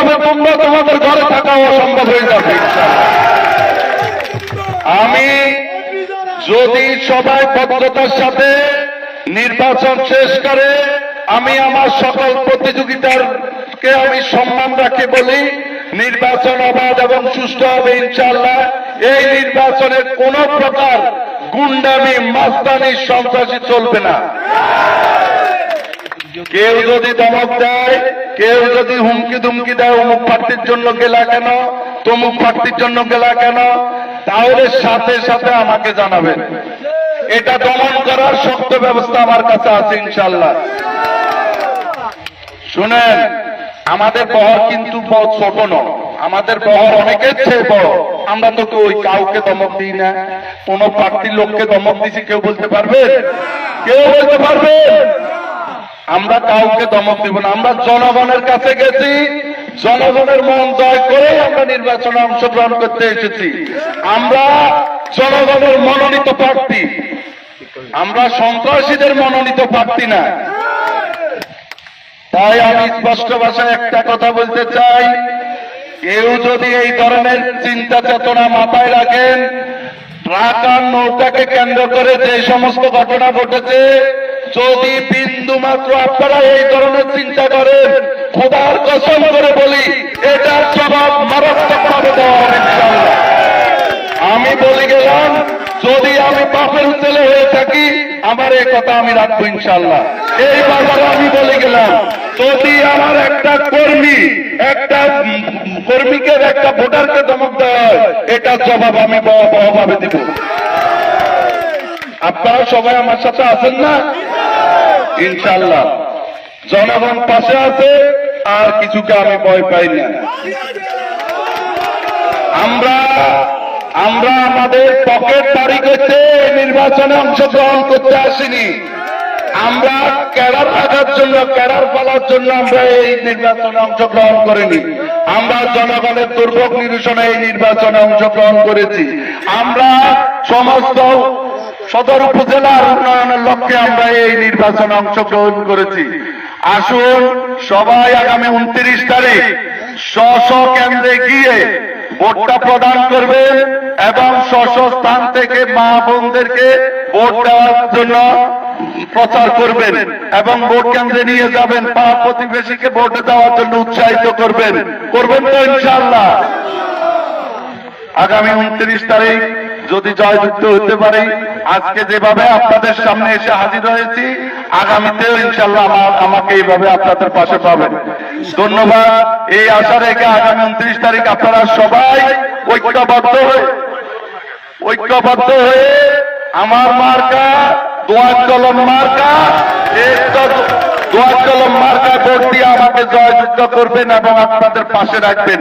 তবে তোমরা তোমাদের ঘরে থাকা অসম্ভব হয়ে যাবে। আমি যদি সবাই বদ্ধতার সাথে নির্বাচন শেষ করে, আমি আমার সকল প্রতিযোগিতার কে আমি সম্মান রাখি বলি, নির্বাচন অবাধ এবং সুস্থ হবে ইনশাল্লাহ এই নির্বাচনে কোন প্রকার গুন্ডামি, মাস্তানি, সন্ত্রাসী চলবে না। কেউ যদি ধমক দেয়, কেউ যদি হুমকি দুমকি দেয়, অমুক প্রার্থীর জন্য গেলা কেন? তমুক প্রার্থীর জন্য গেলা কেন? তাহলে সাথে সাথে আমাকে জানাবেন। এটা দমন করার শক্ত ব্যবস্থা আমার কাছে আছে ইনশাল্লাহ শুনেন, আমাদের বহর কিন্তু ছোট নয় আমাদের বহর অনেকের চেয়ে বড়। আমরা তো ওই কাউকে দমক দিই না। কোন প্রার্থীর লোককে দমক দিছি, কেউ বলতে পারবে? কেউ বলতে পারবে? আমরা কাউকে দমক দিব না। আমরা জনগণের কাছে গেছি। জনগণের মন জয় করে আমরা নির্বাচনে অংশগ্রহণ করতে এসেছি। আমরা জনগণের মনোনীত প্রার্থী। আমরা সন্ত্রাসীদের মনোনীত প্রার্থী না। তাই আমি স্পষ্ট ভাষায় একটা কথা বলতে চাই। কেউ যদি এই ধরনের চিন্তা চেতনা মাথায় রাখেন, ট্রাক আর নৌকাকে কেন্দ্র করে যে সমস্ত ঘটনা ঘটেছে যদি বিন্দু মাত্র আপনারা এই ধরনের চিন্তা করেন, খোদার কসম করে বলি, এটার জবাব মারাত্মক ভাবে দেওয়া আমি বলে গেলাম, যদি আমি বাপের ছেলে হয়ে থাকি, আমার এই কথা আমি রাখব ইনশাল্লাহ এই ব্যাপারে আমি বলে গেলাম, যদি আমার একটা কর্মী, একটা কর্মীকে একটা ভোটারকে ধমক দেওয়া হয়, এটার জবাব আমি ভাবে দিব। আপনারা সবাই আমার সাথে আছেন না? ইনশাল্লাহ জনগণ পাশে আছে, আর কিছুকে আমি ভয় পাই না। আমরা আমরা আমাদের পকেট বাড়ি করতে নির্বাচনে অংশগ্রহণ করতে আসিনি। আমরা ক্যাডার রাখার জন্য ক্যাডার ফেলার জন্য আমরা এই নির্বাচনে অংশগ্রহণ করিনি। আমরা জনগণের দুর্ভোগ নিরসনে এই নির্বাচনে অংশগ্রহণ করেছি। আমরা সমস্ত সদর উপজেলার উন্নয়নের লক্ষ্যে আমরা এই নির্বাচনে অংশগ্রহণ করেছি। আসুন সবাই আগামী উনত্রিশ তারিখ স্ব কেন্দ্রে গিয়ে ভোটটা প্রদান করবেন এবং স্ব স্থান থেকে মা বোনদেরকে ভোট দেওয়ার জন্য প্রচার করবেন এবং ভোট কেন্দ্রে নিয়ে যাবেন পাড়া প্রতিবেশীকে ভোট দেওয়ার জন্য উৎসাহিত করবেন। করবেন তো ইনশাল্লাহ আগামী উনত্রিশ তারিখ যদি জয়যুক্ত হতে পারি, আজকে যেভাবে আপনাদের সামনে এসে হাজির হয়েছি আগামীতেও ইনশাল্লাহ আমাকে এইভাবে আপনাদের পাশে পাবেন। ধন্যবাদ। এই আশা রেখে আগামী উনত্রিশ তারিখ আপনারা সবাই ঐক্যবদ্ধ হয়ে ঐক্যবদ্ধ হয়ে আমার মার্কা, দোয়ার মার্কা দোয়ার মার্কা ভোট দিয়ে আমাকে জয়যুক্ত করবেন এবং আপনাদের পাশে রাখবেন।